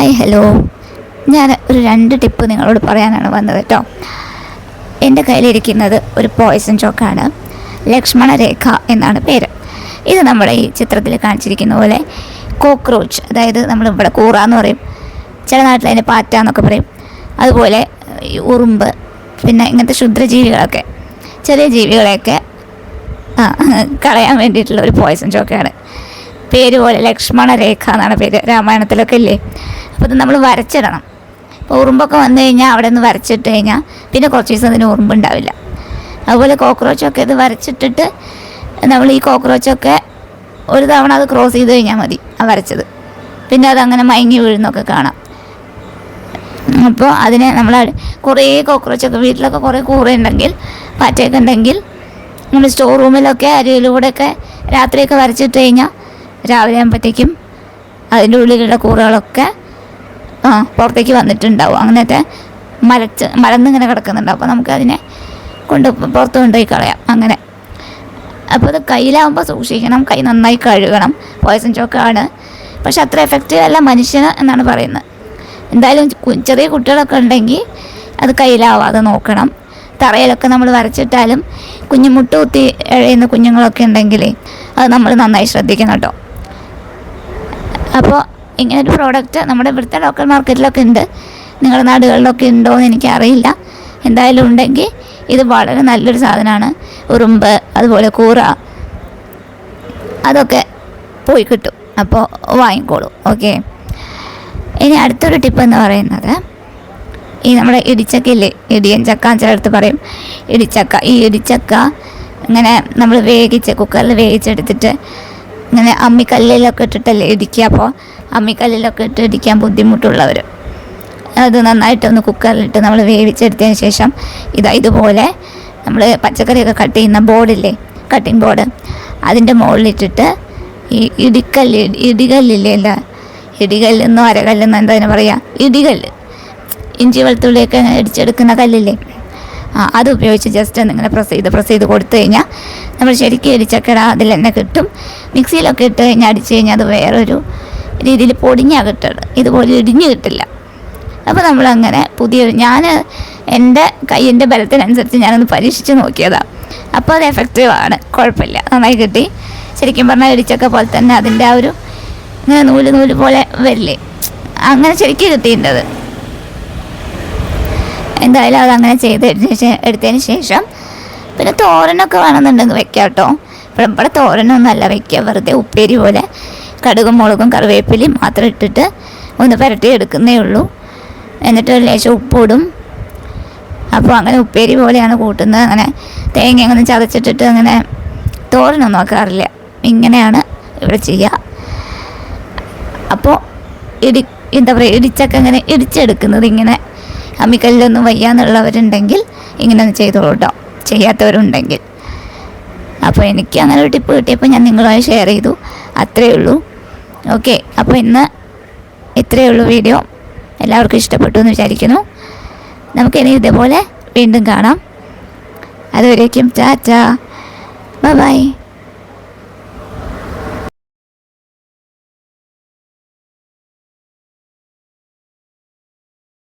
Hi hello ഞാൻ ഒരു രണ്ട് ടിപ്പ് നിങ്ങളോട് പറയാനാണ് വന്നത് കേട്ടോ. എന്റെ കയ്യിലിരിക്കുന്നത് ഒരു പോയ്സൺ ചോക്കാണ് ലക്ഷ്മണ രേഖ എന്നാണ് പേര്. ഇത് നമ്മുടെ ഈ ചിത്രത്തിൽ കാണിച്ചിരിക്കുന്ന പോലെ കോക്രോച്ച് അതായത് നമ്മൾ ഇവിടെ കൂറ എന്ന് പറയും. ചില നാട്ടിൽ അതിന്റെ പാറ്റ എന്നൊക്കെ പറയും. അതുപോലെ ഉറുമ്പ് പിന്നെ ഇങ്ങനത്തെ ക്ഷുദ്രജീവികളൊക്കെ ചെറിയ ജീവികളെയൊക്കെ കളയാൻ വേണ്ടിയിട്ടുള്ള ഒരു പോയ്സൺ ചോക്കയാണ് പേര് പോലെ ലക്ഷ്മണ രേഖ എന്നാണ് പേര് രാമായണത്തിലൊക്കെ ഇല്ലേ? അപ്പോൾ ഇത് നമ്മൾ വരച്ചിടണം. അപ്പോൾ ഉറുമ്പൊക്കെ വന്നു കഴിഞ്ഞാൽ അവിടെ നിന്ന് വരച്ചിട്ട് കഴിഞ്ഞാൽ പിന്നെ കുറച്ച് ദിവസം അതിന് ഉറുമ്പുണ്ടാവില്ല അതുപോലെ കോക്രോച്ചൊക്കെ ഇത് വരച്ചിട്ടിട്ട് നമ്മൾ ഈ കോക്രോച്ചൊക്കെ ഒരു തവണ അത് ക്രോസ് ചെയ്ത് കഴിഞ്ഞാൽ മതി ആ വരച്ചത്. പിന്നെ അതങ്ങനെ മയങ്ങി വീഴുന്നൊക്കെ കാണാം. അപ്പോൾ അതിനെ നമ്മൾ കുറേ കോക്രോച്ചൊക്കെ വീട്ടിലൊക്കെ കുറേ കൂറ ഉണ്ടെങ്കിൽ പാറ്റയൊക്കെ ഉണ്ടെങ്കിൽ നമ്മൾ സ്റ്റോർ റൂമിലൊക്കെ അരിയിലൂടെയൊക്കെ രാത്രിയൊക്കെ വരച്ചിട്ട് കഴിഞ്ഞാൽ രാവിലെ ആകുമ്പോഴത്തേക്കും അതിന്റെ ഉള്ളിലുള്ള കൂറകളൊക്കെ പുറത്തേക്ക് വന്നിട്ടുണ്ടാവും. അങ്ങനത്തെ മരച്ച് മലന്നിങ്ങനെ കിടക്കുന്നുണ്ടാവും. അപ്പോൾ നമുക്ക് അതിനെ കൊണ്ട് പുറത്ത് കൊണ്ടുപോയി കളയാം. അങ്ങനെ. അപ്പോൾ അത് കയ്യിലാവുമ്പോൾ സൂക്ഷിക്കണം. കൈ നന്നായി കഴുകണം. പോയസൺ ചോക്കാണ് പക്ഷെ അത്ര എഫക്റ്റീവ് അല്ല മനുഷ്യന് എന്നാണ് പറയുന്നത്. എന്തായാലും ചെറിയ കുട്ടികളൊക്കെ ഉണ്ടെങ്കിൽ അത് കയ്യിലാവാതെ നോക്കണം. തറയിലൊക്കെ നമ്മൾ വരച്ചിട്ടാലും കുഞ്ഞു മുട്ട കുത്തി എഴയുന്ന കുഞ്ഞുങ്ങളൊക്കെ ഉണ്ടെങ്കിൽ അത് നമ്മൾ നന്നായി ശ്രദ്ധിക്കണം കേട്ടോ. അപ്പോൾ ഒരു പ്രോഡക്റ്റ് നമ്മുടെ ഇവിടുത്തെ ലോക്കൽ മാർക്കറ്റിലൊക്കെ ഉണ്ട്. നിങ്ങളുടെ നാടുകളിലൊക്കെ ഉണ്ടോ എന്ന് എനിക്കറിയില്ല. എന്തായാലും ഉണ്ടെങ്കിൽ ഇത് വളരെ നല്ലൊരു സാധനമാണ്. ഉറുമ്പ് അതുപോലെ കൂറ അതൊക്കെ പോയി കിട്ടും. അപ്പോൾ വാങ്ങിക്കോളൂ. ഓക്കെ ഇനി അടുത്തൊരു ടിപ്പ് എന്ന് പറയുന്നത് ഈ നമ്മുടെ ഇടിച്ചക്കയില്ലേ? ഇടിയൻ ചക്ക ചിലടത്ത് പറയും. ഇടിച്ചക്ക ഈ ഇടിച്ചക്ക ഇങ്ങനെ നമ്മൾ വേവിച്ച് കുക്കറിൽ വേവിച്ചെടുത്തിട്ട് ഇങ്ങനെ അമ്മിക്കല്ലിലൊക്കെ ഇട്ടിട്ടല്ലേ ഇടിക്കുക. അപ്പോൾ അമ്മിക്കല്ലിലൊക്കെ ഇട്ട് ഇടിക്കാൻ ബുദ്ധിമുട്ടുള്ളവർ അത് നന്നായിട്ടൊന്ന് കുക്കറിലിട്ട് നമ്മൾ വേവിച്ചെടുത്തതിന് ശേഷം ഇതാ ഇതുപോലെ നമ്മൾ പച്ചക്കറിയൊക്കെ കട്ട് ചെയ്യുന്ന ബോർഡില്ലേ കട്ടിംഗ് ബോർഡ് അതിന്റെ മുകളിലിട്ടിട്ട് ഈ ഇടിക്കല്ല് ഇടികല്ലില്ലേ അല്ല ഇടികല്ലെന്നോ അരകല്ലെന്നോ എന്താ പറയുക? ഇടികല്ല്. ഇഞ്ചി വെളുത്തുള്ളിയൊക്കെ ഇടിച്ചെടുക്കുന്ന കല്ലില്ലേ? അത് ഉപയോഗിച്ച് ജസ്റ്റ് ഒന്ന് ഇങ്ങനെ പ്രസ് ചെയ്ത് പ്രസ് ചെയ്ത് കൊടുത്തു കഴിഞ്ഞാൽ നമ്മൾ ശരിക്കും ഇടിച്ചക്കട അതിൽ തന്നെ കിട്ടും. മിക്സിയിലൊക്കെ ഇട്ട് കഴിഞ്ഞാൽ അടിച്ച് കഴിഞ്ഞാൽ അത് വേറൊരു രീതിയിൽ പൊടിഞ്ഞാൽ കിട്ടുന്നത് ഇതുപോലെ ഇടിഞ്ഞ് കിട്ടില്ല. അപ്പോൾ നമ്മളങ്ങനെ പുതിയ ഞാൻ എന്റെ കയ്യിന്റെ ബലത്തിനനുസരിച്ച് ഞാനൊന്ന് പരീക്ഷിച്ച് നോക്കിയതാണ് അപ്പോൾ അത് എഫക്റ്റീവ് ആണ്. കുഴപ്പമില്ല. നന്നായി കിട്ടി. ശരിക്കും പറഞ്ഞാൽ ഇടിച്ചൊക്കെ പോലെ തന്നെ അതിന്റെ ആ ഒരു ഇങ്ങനെ നൂൽ നൂൽ പോലെ വരില്ലേ? അങ്ങനെ ശരിക്കും കിട്ടിയിട്ടുണ്ട് എന്തായാലും അത് അങ്ങനെ ചെയ്ത് എടുത്തതിന് ശേഷം പിന്നെ തോരനൊക്കെ വേണമെന്നുണ്ടെങ്കിൽ വെക്കാം കേട്ടോ. ഇപ്പം ഇവിടെ തോരനൊന്നല്ല വെക്കുക. വെറുതെ ഉപ്പേരി പോലെ കടുകും മുളകും കറിവേപ്പിലയും മാത്രം ഇട്ടിട്ട് ഒന്ന് പുരട്ടി എടുക്കുന്നേ ഉള്ളൂ. എന്നിട്ട് ലേശം ഉപ്പിടും അപ്പോൾ അങ്ങനെ ഉപ്പേരി പോലെയാണ് കൂട്ടുന്നത്. അങ്ങനെ തേങ്ങ അങ്ങനെ ചതച്ചിട്ടിട്ട് അങ്ങനെ തോരനൊന്നും നോക്കാറില്ല ഇങ്ങനെയാണ് ഇവിടെ ചെയ്യുക. അപ്പോൾ ഇടി എന്താ പറയുക ഇടിച്ചൊക്കെ ഇങ്ങനെ ഇടിച്ചെടുക്കുന്നത് ഇങ്ങനെ അമ്മിക്കല്ലൊന്നും വയ്യാന്നുള്ളവരുണ്ടെങ്കിൽ ഇങ്ങനെ ഒന്ന് ചെയ്തോളൂ കേട്ടോ ചെയ്യാത്തവരുണ്ടെങ്കിൽ. അപ്പോൾ എനിക്ക് അങ്ങനെ ഒരു ടിപ്പ് കിട്ടിയപ്പോൾ ഞാൻ നിങ്ങളുമായി ഷെയർ ചെയ്തു. അത്രയേ ഉള്ളൂ. ഓക്കെ അപ്പോൾ ഇന്ന് ഇത്രയേ ഉള്ളൂ വീഡിയോ എല്ലാവർക്കും ഇഷ്ടപ്പെട്ടു എന്ന് വിചാരിക്കുന്നു. നമുക്ക് ഇനി ഇതേപോലെ വീണ്ടും കാണാം. അതുവരേക്കും ചാ ബൈ